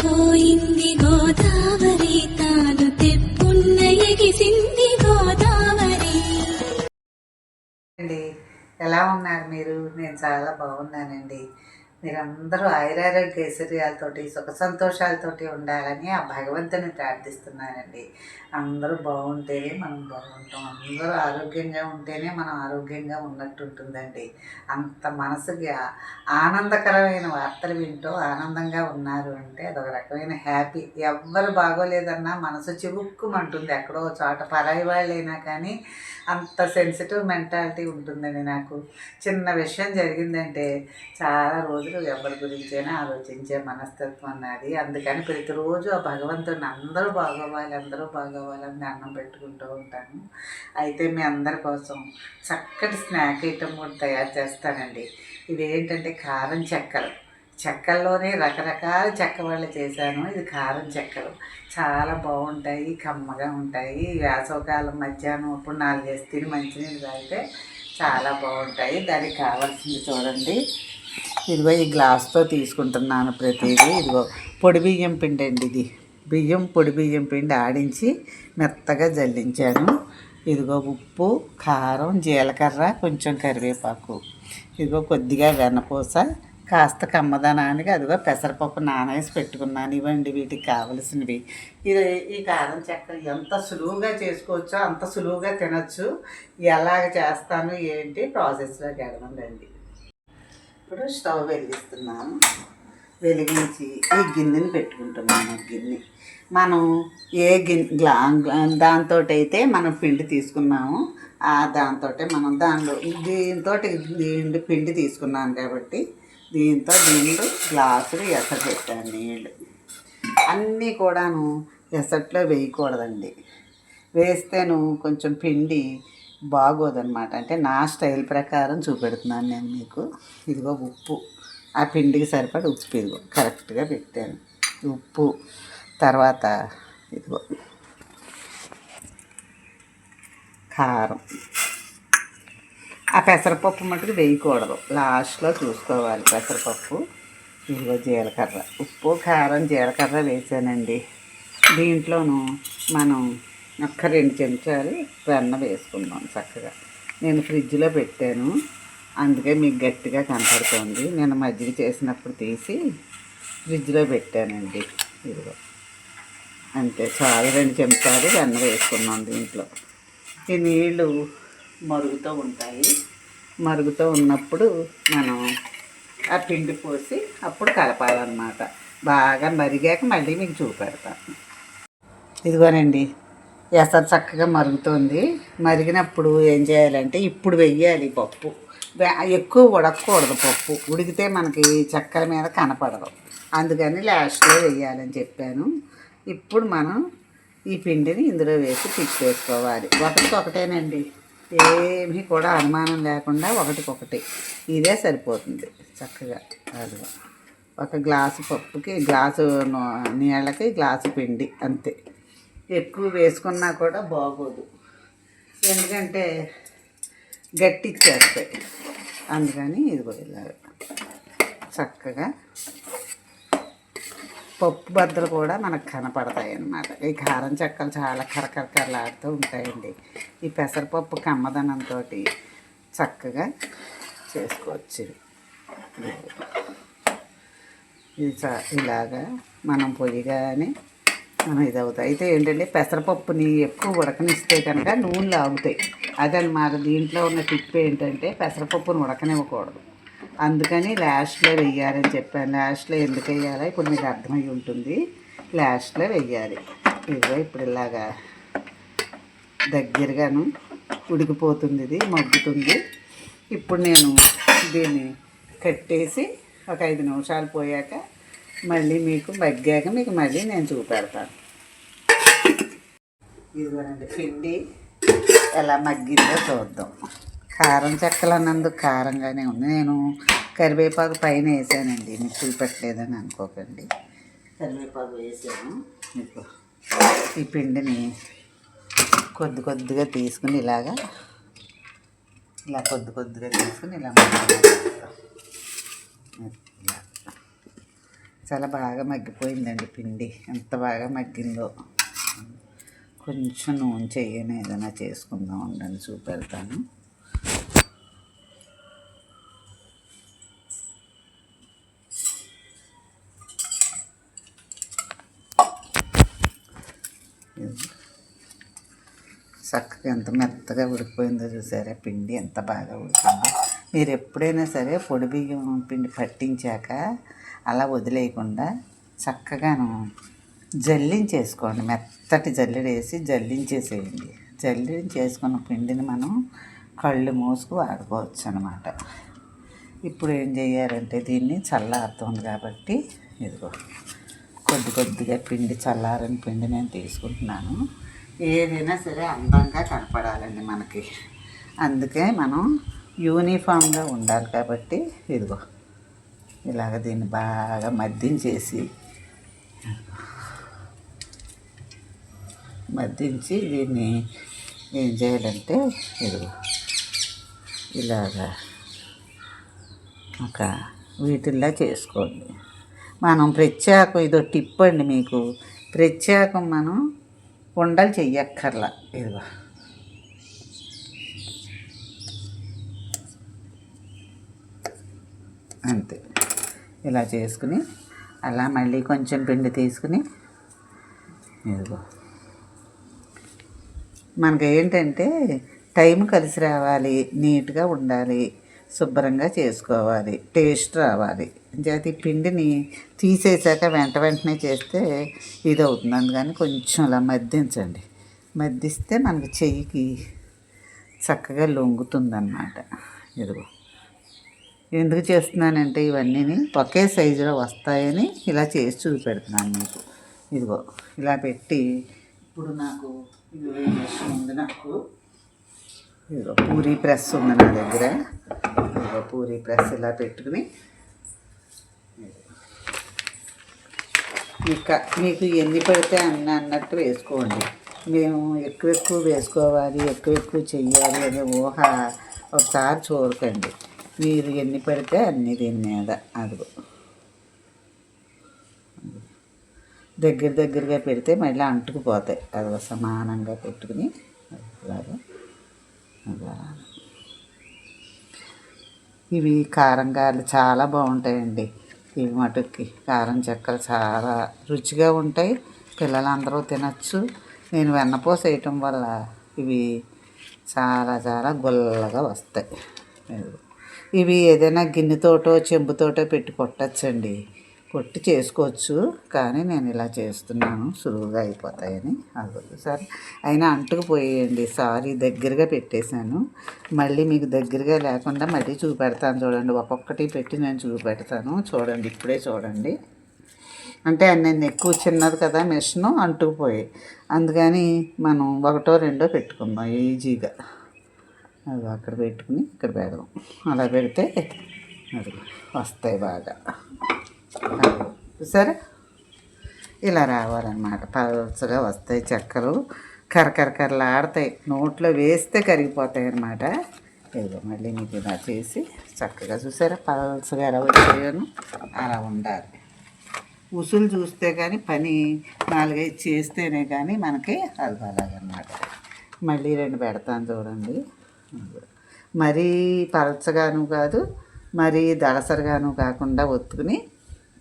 పొంగిపోయింది గోదావరి తాను తెప్పున్న ఎగిసింది గోదావరి అండి ఎలా ఉన్నారు మీరు? నేను చాలా బాగున్నానండి. మీరందరూ ఐరారోగ్య ఐశ్వర్యాలతోటి సుఖ సంతోషాలతోటి ఉండాలని ఆ భగవంతుని ప్రార్థిస్తున్నానండి. అందరూ బాగుంటేనే మనం బాగుంటాం. అందరూ ఆరోగ్యంగా ఉంటేనే మనం ఆరోగ్యంగా ఉన్నట్టు ఉంటుందండి. అంత మనసుకి ఆనందకరమైన వార్తలు వింటూ ఆనందంగా ఉన్నారు అంటే అదొక రకమైన హ్యాపీ. ఎవ్వరు బాగోలేదన్నా మనసు చివుక్కుమంటుంది. ఎక్కడో చోట పరాయి వాళ్ళైనా కానీ అంత సెన్సిటివ్ మెంటాలిటీ ఉంటుందండి నాకు. చిన్న విషయం జరిగిందంటే చాలా రోజు రోజులు ఎవరి గురించైనా ఆలోచించే మనస్తత్వం నాది. అందుకని ప్రతిరోజు ఆ భగవంతుని అందరూ బాగోవాలి అందరూ బాగోవాలని అన్నం పెట్టుకుంటూ ఉంటాను. అయితే మీ అందరి కోసం చక్కటి స్నాక్ ఐటమ్ కూడా తయారు చేస్తానండి. ఇదేంటంటే కారం చెక్కలు. చెక్కల్లోనే రకరకాల చెక్క వాళ్ళు చేశాను. ఇది కారం చెక్కలు. చాలా బాగుంటాయి కమ్మగా ఉంటాయి. వేసవకాలం మధ్యాహ్నం అప్పుడు నాలుగేసి తిని మంచినీళ్ళు తాగితే చాలా బాగుంటాయి. దానికి కావాల్సింది చూడండి. ఇదిగో ఈ గ్లాస్తో తీసుకుంటున్నాను ప్రతిదీ. ఇదిగో పొడి బియ్యం పిండి అండి ఇది. బియ్యం పొడి బియ్యం పిండి ఆడించి మెత్తగా జల్లించాను. ఇదిగో ఉప్పు కారం జీలకర్ర కొంచెం కరివేపాకు. ఇదిగో కొద్దిగా వెన్నపూస కాస్త కమ్మదనానికి అదిగో పెసరపప్పు నానేసి పెట్టుకున్నాను. ఇవ్వండి వీటికి కావలసినవి. ఇది ఈ కారం చెక్క ఎంత సులువుగా చేసుకోవచ్చో అంత సులువుగా తినచ్చు. ఎలాగ చేస్తాను ఏంటి? ప్రాసెస్లోకి వెళ్ళమండి ఇప్పుడు స్టవ్ వెలిగిస్తున్నాము వెలిగించి ఈ గిన్నెని పెట్టుకుంటున్నాము గిన్నె. మనం ఏ గిన్నె గ్లా దాంతో అయితే మనం పిండి తీసుకున్నాము. ఆ దాంతో మనం దానిలో దీంతో దీంట్లో పిండి తీసుకున్నాను కాబట్టి దీంతో నీళ్ళు గ్లాసులు ఎసపెట్టాను నీళ్ళు. అన్నీ కూడాను ఎసట్లో వేయకూడదండి. వేస్తేను కొంచెం పిండి బాగోదన్నమాట. అంటే నా స్టైల్ ప్రకారం చూపెడుతున్నాను నేను మీకు. ఇదిగో ఉప్పు. ఆ పిండికి సరిపడ ఉప్పు ఇదిగో. కరెక్ట్గా పెట్టాను. ఉప్పు. తర్వాత ఇదిగో. కారం. ఆ పెసరపప్పు మటుకు వేయకూడదు. లాస్ట్లో చూసుకోవాలి పెసరపప్పు. ఇదిగో జీలకర్ర. ఉప్పు కారం జీలకర్ర వేసానండి. దీంట్లోనూ మనం ఒక్క రెండు చెంచాలు వెన్న వేసుకుందాం చక్కగా. నేను ఫ్రిడ్జ్లో పెట్టాను. అందుకే మీకు గట్టిగా కనపడుతుంది. నేను మజ్జిగ చేసినప్పుడు తీసి ఫ్రిడ్జ్లో పెట్టానండి. ఇదిగో. అంతే చాలా రెండు చెంచాలు వెన్న వేసుకున్నాం దీంట్లో. ఈ నీళ్ళు మరుగుతూ ఉంటాయి. మరుగుతూ ఉన్నప్పుడు మనం ఆ పిండి పోసి అప్పుడు కలపాలన్నమాట. బాగా మరిగాక మళ్ళీ మీకు చూపెడతాను. ఇదిగోనండి ఎసరు చక్కగా మరుగుతుంది. మరిగినప్పుడు ఏం చేయాలంటే ఇప్పుడు వెయ్యాలి పప్పు. ఎక్కువ ఉడకకూడదు పప్పు. ఉడికితే మనకి చెక్కల మీద కనపడదు. అందుకని లాస్ట్లో వెయ్యాలని చెప్పాను. ఇప్పుడు మనం ఈ పిండిని ఇందులో వేసి తిప్పేసుకోవాలి ఒకటికొకటేనండి. ఏమీ కూడా అనుమానం లేకుండా ఒకటికొకటి. ఇదే సరిపోతుంది చక్కగా. అది ఒక గ్లాసు పప్పుకి గ్లాసు నూ- నీళ్ళకి గ్లాసు పిండి అంతే. ఎక్కువ వేసుకున్నా కూడా బాగోదు. ఎందుకంటే గట్టిచ్చేస్తాయి అందుకని ఇదిగో ఇలా చక్కగా పప్పు బద్దలు కూడా మనకు కనపడతాయి అన్నమాట. ఈ కారం చెక్కలు చాలా కరకరకరలాడుతూ ఉంటాయండి. ఈ పెసరపప్పు కమ్మదనంతో చక్కగా చేసుకోవచ్చు. ఇది ఇలాగా మనం పొయ్యి కానీ ఇది అవుతాయి. అయితే ఏంటంటే పెసరపప్పుని ఎక్కువ ఉడకనిస్తే కనుక నూనెలు ఆగుతాయి. అదనమాట దీంట్లో ఉన్న టిప్ ఏంటంటే పెసరపప్పుని ఉడకనివ్వకూడదు. అందుకని లాస్ట్లో వెయ్యాలని చెప్పాను. లాస్ట్లో ఎందుకు వెయ్యాలో? ఇప్పుడు మీకు అర్థమై ఉంటుంది. లాస్ట్లో వెయ్యాలి. ఇదిగో ఇప్పుడు ఇలాగా దగ్గరగాను ఉడికిపోతుంది ఇది మగ్గుతుంది. ఇప్పుడు నేను దీన్ని కట్టేసి ఒక ఐదు నిమిషాలు పోయాక మళ్ళీ మీకు మగ్గాక మీకు మళ్ళీ నేను చూపెడతాను. ఇదిగోనండి పిండి ఎలా మగ్గిందో చూద్దాం. కారం చెక్కలు అన్నందుకు కారంగానే ఉంది. నేను కరివేపాకు పైన వేసానండి మీకు చూపెట్టలేదని అనుకోకండి. కరివేపాకు వేసాను. మీకు ఈ పిండిని కొద్ది కొద్దిగా తీసుకుని ఇలాగా ఇలా కొద్ది కొద్దిగా తీసుకుని. ఇలా. చాలా బాగా మగ్గిపోయిందండి పిండి. ఎంత బాగా మగ్గిందో. కొంచెం నూనె చెయ్యని ఏదైనా చేసుకుందాం ఉండండి చూపెడతాను. చక్కగా ఎంత మెత్తగా ఉడికిపోయిందో చూసారా? పిండి ఎంత బాగా ఉడికిందో. మీరు ఎప్పుడైనా సరే పొడి బియ్యం పిండి పట్టించాక అలా వదిలేయకుండా చక్కగాను జల్లించేసుకోండి. మెత్తటి జల్లెడ వేసి జల్లించేసేయండి. జల్లించేసుకున్న పిండిని మనం కళ్ళు మూసుకు వాడుకోవచ్చు అనమాట ఇప్పుడు ఏం చేయాలంటే దీన్ని చల్లారుతుంది కాబట్టి ఇదిగో కొద్ది కొద్దిగా పిండి చల్లారని పిండి నేను తీసుకుంటున్నాను. ఏదైనా సరే అందంగా కనపడాలండి మనకి. అందుకే మనం యూనిఫామ్గా ఉండాలి కాబట్టి ఇదిగో ఇలాగ దీన్ని బాగా మద్దించేసి మద్దించి దీన్ని ఏం చేయాలంటే ఇదిగో ఇలాగా ఒక వీటిల్లా చేసుకోండి. మనం ప్రత్యేకం ఇదో టిప్ అండి మీకు. ప్రత్యేకం మనం ఉండలు చెయ్యక్కర్లా. ఇదిగో. అంతే. ఇలా చేసుకుని అలా మళ్ళీ కొంచెం పిండి తీసుకుని ఇదిగో. మనకి ఏంటంటే టైం కలిసి రావాలి నీట్గా ఉండాలి శుభ్రంగా చేసుకోవాలి టేస్ట్ రావాలి. చేతి పిండిని తీసేసాక వెంట వెంటనే చేస్తే ఇది అవుతుంది అందుకని కొంచెం అలా మద్దించండి. మద్దిస్తే మనకి చెయ్యికి చక్కగా లొంగుతుందన్నమాట. ఇదిగో. ఎందుకు చేస్తున్నానంటే ఇవన్నీ ఒకే సైజులో వస్తాయని ఇలా చేసి చూపెడుతున్నాను మీకు. ఇదిగో ఇలా పెట్టి ఇప్పుడు నాకు ఉంది నాకు. ఇదిగో. పూరీ ప్రెస్ ఉంది నా దగ్గర. ఇదిగో పూరీ ప్రెస్ ఇలా పెట్టుకుని. ఇక మీకు ఎన్ని పడితే అన్ని అన్నట్టు వేసుకోండి. మేము ఎక్కువ ఎక్కువ వేసుకోవాలి ఎక్కువ ఎక్కువ చెయ్యాలి అనే ఊహ ఒకసారి చూడకండి. మీరు ఎన్ని పడితే అన్ని దీని మీద అదిగో దగ్గర దగ్గరగా పెడితే మళ్ళీ అంటుకుపోతాయి. అది సమానంగా పెట్టుకుని అలా. ఇవి కారం గారెలు చాలా బాగుంటాయండి. ఇవి మటుకి కారం చెక్కలు చాలా రుచిగా ఉంటాయి. పిల్లలందరూ తినచ్చు. నేను వెన్నపోస వేయటం వల్ల ఇవి చాలా చాలా గుల్లగా వస్తాయి. ఇవి ఏదైనా గిన్నెతోటో చెంబుతోటో పెట్టి కొట్టచ్చండి. కొట్టి చేసుకోవచ్చు కానీ నేను ఇలా చేస్తున్నాను. సులువుగా అయిపోతాయని. అది సరే. అయినా అంటుకుపోయేయండి సారీ దగ్గరగా పెట్టేశాను. మళ్ళీ మీకు దగ్గరగా లేకుండా మళ్ళీ చూపెడతాను చూడండి. ఒక్కొక్కటి పెట్టి నేను చూపెడతాను. చూడండి. ఇప్పుడే చూడండి. అంటే నేను ఎక్కువ చిన్నది కదా మిషన్ అంటుకుపోయి అందుకని మనం ఒకటో రెండో పెట్టుకుందాం ఈజీగా. అది అక్కడ పెట్టుకుని ఇక్కడ పెడదాం. అలా పెడితే అది వస్తాయి బాగా. చూసారా? ఇలా రావాలన్నమాట. పలచగా వస్తాయి చెక్కలు. కరకరకరలాడతాయి నోట్లో వేస్తే కరిగిపోతాయి అన్నమాట ఇదిగో మళ్ళీ మీకు ఇలా చేసి చక్కగా చూసారా? పలసగా ఎలా వచ్చాయోను అలా ఉండాలి. ఉసులు చూస్తే కానీ పని నాలుగైదు చేస్తేనే కానీ మనకి అలవాలన్నమాట. మళ్ళీ రెండు పెడతాను చూడండి. మరీ పలచగాను కాదు మరీ దళసరిగాను కాకుండా ఒత్తుకుని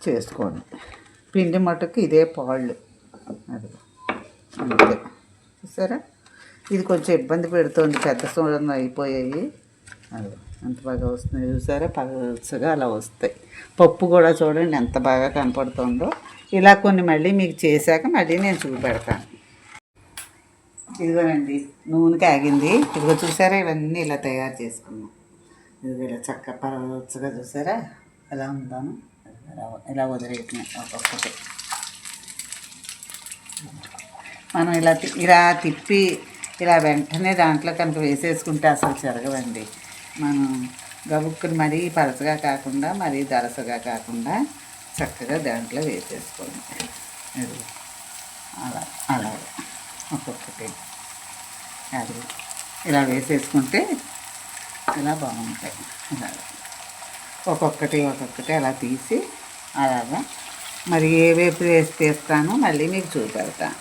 చేసుకోండి పిండి మటుకు ఇదే పాళ్ళు అది. అంతే. చూసారా? ఇది కొంచెం ఇబ్బంది పెడుతుంది. పెద్ద సూడలు అయిపోయాయి. అది. ఎంత బాగా వస్తున్నాయి చూసారా? పలచగా అలా వస్తాయి. పప్పు కూడా చూడండి ఎంత బాగా కనపడుతుందో. ఇలా కొన్ని మళ్ళీ మీకు చేశాక మళ్ళీ నేను చూపెడతాను. ఇదిగోనండి నూనె కాగింది. ఇదిగో చూసారా? ఇవన్నీ ఇలా తయారు చేసుకున్నాం. ఇదిగో ఇలా చక్క పలచగా చూసారా? ఎలా ఉందాను? ఇలా ఇలా ఒక్కొక్కటి మనం ఇలా ఇలా తిప్పి ఇలా వెంటనే దాంట్లో కనుక వేసేసుకుంటే అసలు జరగవండి మనం గబుక్కుని మరీ పరసగా కాకుండా మరీ దరసగా కాకుండా చక్కగా దాంట్లో వేసేసుకోండి అలా అలా ఒక్కొక్కటి అది ఇలా వేసేసుకుంటే ఇలా బాగుంటాయి ఇలా ఒక్కొక్కటి ఒక్కొక్కటి అలా తీసి అలాగా మరి ఏ వేపు వేసి తీస్తానో మళ్ళీ మీకు చూపెడతాను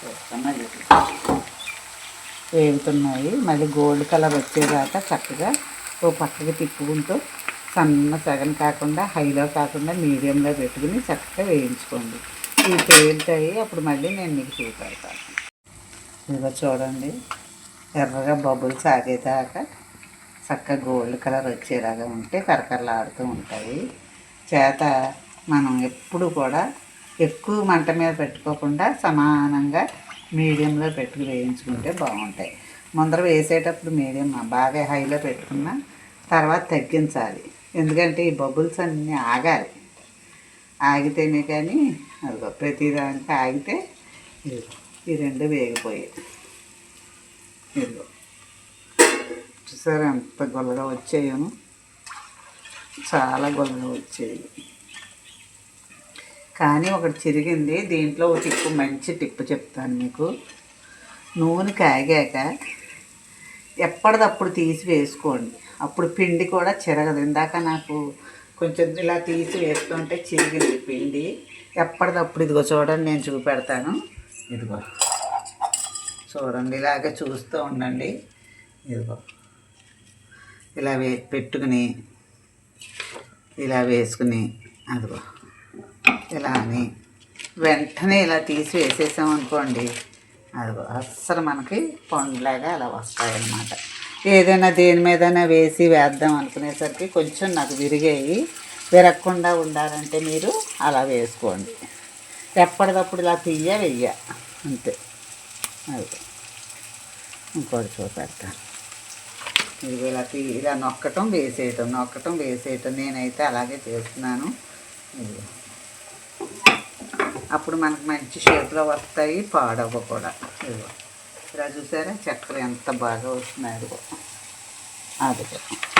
చూస్తాను మళ్ళీ. వేగుతున్నాయి మళ్ళీ గోల్డ్ కలర్ వచ్చేదాకా చక్కగా ఓ పక్కకి తిప్పుకుంటూ సన్న సగం కాకుండా హైలో కాకుండా మీడియంలో పెట్టుకుని చక్కగా వేయించుకోండి. ఇవి పేలుతాయి అప్పుడు మళ్ళీ నేను మీకు చూపెడతాను. ఇదిగో చూడండి ఎర్రగా బబుల్స్ ఆగేదాకా చక్కగా గోల్డ్ కలర్ వచ్చేలాగా ఉంటే కరకరలాడుతూ ఉంటాయి. చేత మనం ఎప్పుడు కూడా ఎక్కువ మంట మీద పెట్టుకోకుండా సమానంగా మీడియంలో పెట్టుకు వేయించుకుంటే బాగుంటాయి. ముందర వేసేటప్పుడు మీడియం బాగా హైలో పెట్టుకున్న తర్వాత తగ్గించాలి. ఎందుకంటే ఈ బబుల్స్ అన్నీ ఆగాలి. ఆగితేనే కానీ అదిగో ప్రతిదానికి ఆగితే ఇదిగో ఈ రెండు వేగిపోయాయి. ఇదిగో. చూసారా ఎంత గొల్లగా వచ్చాయను. చాలా గొల్లగా వచ్చాయి. కానీ ఒకటి చిరిగింది. దీంట్లో ఒక టిప్పు మంచి టిప్పు చెప్తాను మీకు. నూనె కాగాక ఎప్పటిదప్పుడు తీసి వేసుకోండి. అప్పుడు పిండి కూడా చిరగదు. ఇందాక నాకు కొంచెం ఇలా తీసి వేస్తుంటే చిరిగింది పిండి. ఎప్పటిదప్పుడు ఇదిగో చూడండి నేను చూపెడతాను. ఇదిగో. చూడండి ఇలాగ చూస్తూ ఉండండి. ఇదిగో. ఇలా వే పెట్టుకుని ఇలా వేసుకుని అదిగో ఇలా అని వెంటనే ఇలా తీసి వేసేసాం అనుకోండి అదిగో అస్సలు మనకి పండులాగా అలా వస్తాయన్నమాట. ఏదైనా దేని మీదైనా వేసి వేద్దాం అనుకునేసరికి కొంచెం నాకు విరిగాయి విరగకుండా ఉండాలంటే మీరు అలా వేసుకోండి. ఎప్పటికప్పుడు ఇలా తీయ వెయ్య అంతే. అది ఇంకోటి చూపెడతాను. ఇది ఇలా ఇలా నొక్కటం వేసేయటం నొక్కటం వేసేయటం నేనైతే అలాగే చేస్తున్నాను. అప్పుడు మనకు మంచి షేప్లో వస్తాయి పాడవ కూడా. ఇదిగో. ఇలా చూసారా? చక్కెర ఎంత బాగా వస్తున్నాయి అదిగో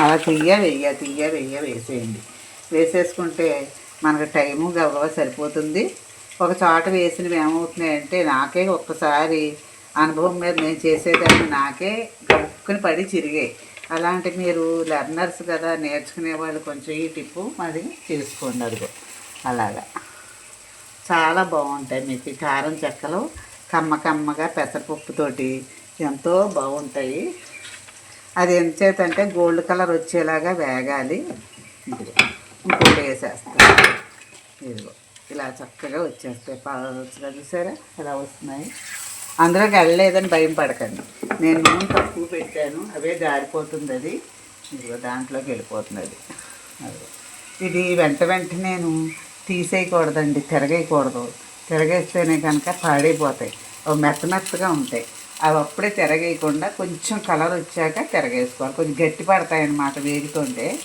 అలా తీయ వెయ్య తీయ వెయ్య వేసేయండి. వేసేసుకుంటే మనకు టైము గబగబా సరిపోతుంది. ఒక చోట వేసినవి ఏమవుతున్నాయంటే నాకే ఒక్కసారి అనుభవం మీద నేను చేసేదాన్ని నాకే గబుక్కుని పడి చిరిగాయి. అలాంటి మీరు లెర్నర్స్ కదా నేర్చుకునే వాళ్ళు కొంచెం ఈ టిప్పు మరి తీసుకోండి అదిగో. అలాగా. చాలా బాగుంటాయి మీకు కారం చెక్కలు. కమ్మ కమ్మగా పెసరపప్పుతోటి ఎంతో బాగుంటాయి. అది ఎంచేతంటే గోల్డ్ కలర్ వచ్చేలాగా వేగాలి. ఇంకోటి వేసేస్తాను. ఇదిగో ఇలా చక్కగా వచ్చేస్తాయి. పలచగా చూసారా? ఇలా వస్తున్నాయి? అందులోకి వెళ్ళలేదని భయం పడకండి. నేను నూనె తక్కువ పెట్టాను అవే జారిపోతుంది అది. ఇదిగో దాంట్లోకి వెళ్ళిపోతుంది అది. ఇది వెంట వెంట నేను తీసేయకూడదండి తిరగేయకూడదు. తిరగేస్తేనే కనుక పాడైపోతాయి. అవి మెత్త మెత్తగా ఉంటాయి. అవి అప్పుడే తిరగేయకుండా కొంచెం కలర్ వచ్చాక తిరగేసుకోవాలి. కొంచెం గట్టి పడతాయి అన్నమాట వేగుతుంటే.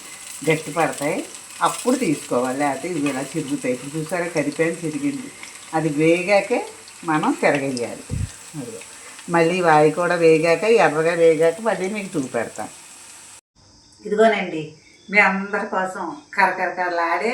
గట్టి పడతాయి. అప్పుడు తీసుకోవాలి. లేకపోతే ఇవి ఇలా చిరుగుతాయి. ఇప్పుడు చూసారా కరిపాయని చిరిగింది. అది వేగాకే మనం తిరగేయాలి. మళ్ళీ వాయి కూడా వేగాక ఎర్రగా వేగాక మళ్ళీ మీకు చూపెడతాను ఇదిగోనండి మీ అందరి కోసం కరకరకరలాడే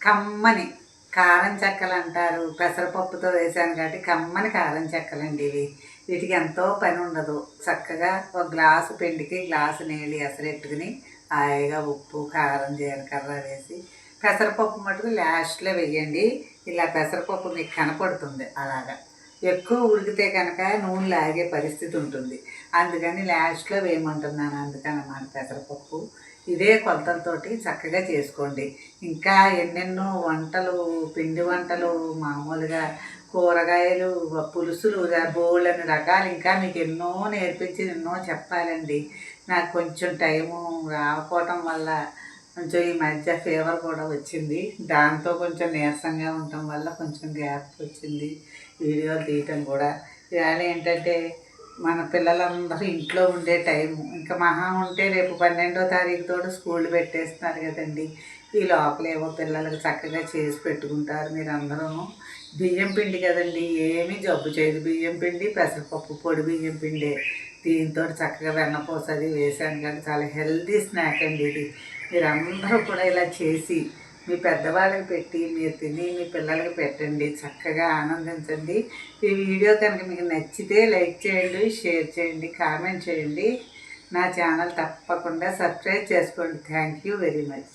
కమ్మని కారం చెక్కలు అంటారు. పెసరపప్పుతో వేసాను కాబట్టి కమ్మని కారం చెక్కలండి ఇవి. వీటికి ఎంతో పని ఉండదు. చక్కగా ఒక గ్లాసు పిండికి గ్లాసు నీళ్ళు ఎసరెట్టుకుని హాయిగా ఉప్పు కారం జీలకర్ర వేసి పెసరపప్పు మటుకు లాస్ట్లో వేయండి. ఇలా పెసరపప్పు మీకు కనపడుతుంది అలాగా. ఎక్కువ ఉడికితే కనుక నూనె లాగే పరిస్థితి ఉంటుంది. అందుకని లాస్ట్లో వేయమంటున్నాను. అందుకని అన్నమాట పెసరపప్పు. ఇదే కొలతలతోటి చక్కగా చేసుకోండి. ఇంకా ఎన్నెన్నో వంటలు పిండి వంటలు మామూలుగా కూరగాయలు పులుసులు బోళ్ళని రకాలు ఇంకా మీకు ఎన్నో నేర్పించి ఎన్నో చెప్పాలండి. నాకు కొంచెం టైము రాకపోవటం వల్ల కొంచెం ఈ మధ్య ఫీవర్ కూడా వచ్చింది. దాంతో కొంచెం నీరసంగా ఉండటం వల్ల కొంచెం గ్యాప్ వచ్చింది. వీడియోలు తీయటం కూడా. ఇవాళ ఏంటంటే మన పిల్లలందరూ ఇంట్లో ఉండే టైము. ఇంకా మహా ఉంటే రేపు పన్నెండో తారీఖుతో స్కూళ్ళు స్కూల్ పెట్టేస్తున్నారు కదండి. ఈ లోపలేవో పిల్లలకు చక్కగా చేసి పెట్టుకుంటారు మీరు బియ్యం పిండి కదండి ఏమీ జబ్బు చేయదు. బియ్యం పిండి పెసరపప్పు పొడి బియ్యం పిండి. దీంతో చక్కగా వెన్నపూస అది వేసాను కానీ చాలా హెల్తీ స్నాక్ అండి ఇది. మీరందరూ కూడా ఇలా చేసి మీ పెద్దవాళ్ళకి పెట్టి మీరు తిని మీ పిల్లలకి పెట్టండి చక్కగా ఆనందించండి. ఈ వీడియో కనుక మీకు నచ్చితే లైక్ చేయండి షేర్ చేయండి కామెంట్ చేయండి. నా ఛానల్ తప్పకుండా సబ్స్క్రైబ్ చేసుకోండి. Thank you very much.